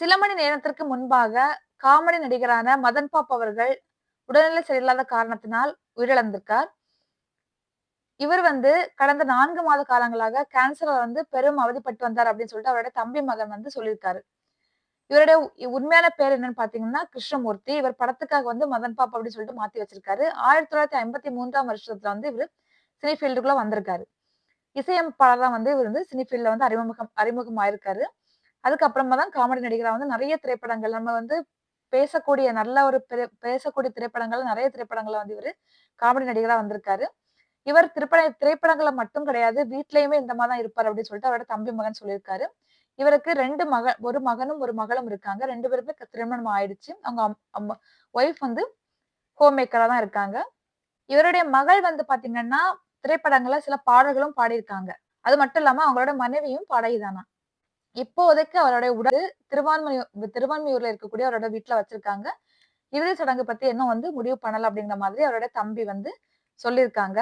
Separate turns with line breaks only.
சில மணி நேரத்திற்கு முன்பாக காமெடி நடிகரான மதன் பாப் அவர்கள் உடல்நிலை சரியில்லாத காரணத்தினால் உயிரிழந்திருக்கார். இவர் வந்து கடந்த நான்கு மாத காலங்களாக கேன்சரை வந்து பெரும் அவதிப்பட்டு வந்தார் அப்படின்னு சொல்லிட்டு அவருடைய தம்பி மகன் வந்து சொல்லியிருக்காரு. இவருடைய உ- உண்மையான பேர் என்னன்னு பாத்தீங்கன்னா கிருஷ்ணமூர்த்தி. இவர் படத்துக்காக வந்து மதன் பாப் அப்படின்னு சொல்லிட்டு மாத்தி வச்சிருக்காரு. ஆயிரத்தி தொள்ளாயிரத்தி ஐம்பத்தி மூன்றாம் வருஷத்துல வந்து இவர் சினி ஃபீல்டுக்குள்ள வந்திருக்காரு. இசையமைப்பாளர் தான் வந்து இவர் வந்து சினி ஃபீல்ட்ல வந்து அறிமுகம் அறிமுகம் ஆயிருக்காரு அதுக்கப்புறமா தான் காமெடி நடிகரா வந்து நிறைய திரைப்படங்கள் நம்ம வந்து பேசக்கூடிய நல்ல ஒரு பேசக்கூடிய திரைப்படங்கள் நிறைய திரைப்படங்கள்ல வந்து இவர் காமெடி நடிகரா வந்திருக்காரு. இவர் திரைப்பட திரைப்படங்களை மட்டும் கிடையாது வீட்லயுமே இந்த மாதிரி தான் இருப்பார் அப்படின்னு சொல்லிட்டு அவரோட தம்பி மகன் சொல்லியிருக்காரு. இவருக்கு ரெண்டு மக ஒரு மகனும் ஒரு மகளும் இருக்காங்க. ரெண்டு பேருமே திருமணம் ஆயிடுச்சு. அவங்க ஒய்ஃப் வந்து ஹோம் மேக்கரா தான் இருக்காங்க. இவருடைய மகள் வந்து பாத்தீங்கன்னா திரைப்படங்கள்ல சில பாடல்களும் பாடியிருக்காங்க. அது மட்டும் இல்லாம அவங்களோட மனைவியும் பாடகிதானா? இப்போதைக்கு அவருடைய உடல் திருவான்மையூர் திருவான்மையூர்ல இருக்கக்கூடிய அவரோட வீட்டுல வச்சிருக்காங்க. இறுதி சடங்கு பத்தி இன்னும் வந்து முடிவு பண்ணல அப்படிங்கிற மாதிரி அவரோட தம்பி வந்து சொல்லியிருக்காங்க.